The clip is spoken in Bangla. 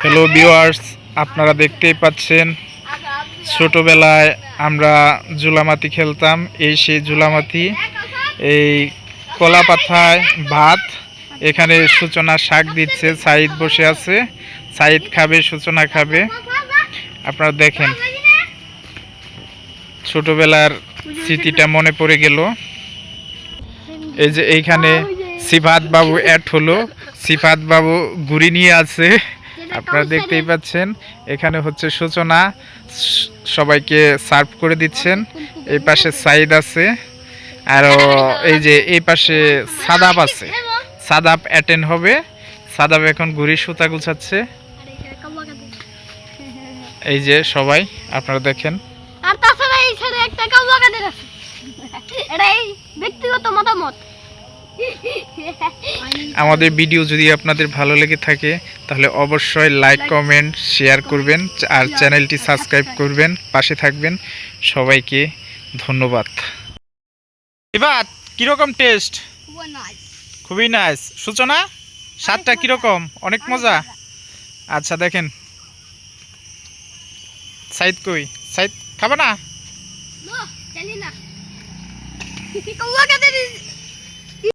হ্যালো ভিউয়ার্স আপনারা দেখতেই পাচ্ছেন, ছোটবেলায় আমরা জুলামাতি খেলতাম, এই সেই জুলামাতি, এই কলা পাতায় ভাত, এখানে সূচনা শাক দিচ্ছে, সাইদ বসে আছে, সাইদ খাবে, সূচনা খাবে, আপনারা দেখেন, ছোটবেলার স্মৃতিটা মনে পড়ে গেল। এই যে এইখানে সিফাত বাবু অ্যাড হলো, সিফাত বাবু ঘুরি নিয়ে আছে। আপনারা দেখতেই পাচ্ছেন এখানে হচ্ছে সূচনা সবাইকে সার্ভ করে দিচ্ছেন। এই পাশে সাইদ আছে আরও এই যে এই পাশে সাদাব আছে। সাদাব অ্যাটেন্ড হবে। সাদাব এখন ঘুরি সুতা গুছাচ্ছে। এই যে সবাই আপনারা দেখেন। আর তাছাড়া এই ছেলে একটা কাউয়া কাদের আছে। এটা এই ব্যক্তিগত মতামত। আমাদের ভিডিও যদি আপনাদের ভালো লেগে থাকে তাহলে অবশ্যই লাইক কমেন্ট শেয়ার করবেন আর চ্যানেলটি সাবস্ক্রাইব করবেন পাশে থাকবেন। সবাইকে ধন্যবাদ। এবার কীরকম টেস্ট খুবই নাইস সূচনা স্বাদটা কীরকম? অনেক মজা? আচ্ছা দেখেন। সাইদ কই? সাইদ খাবে না?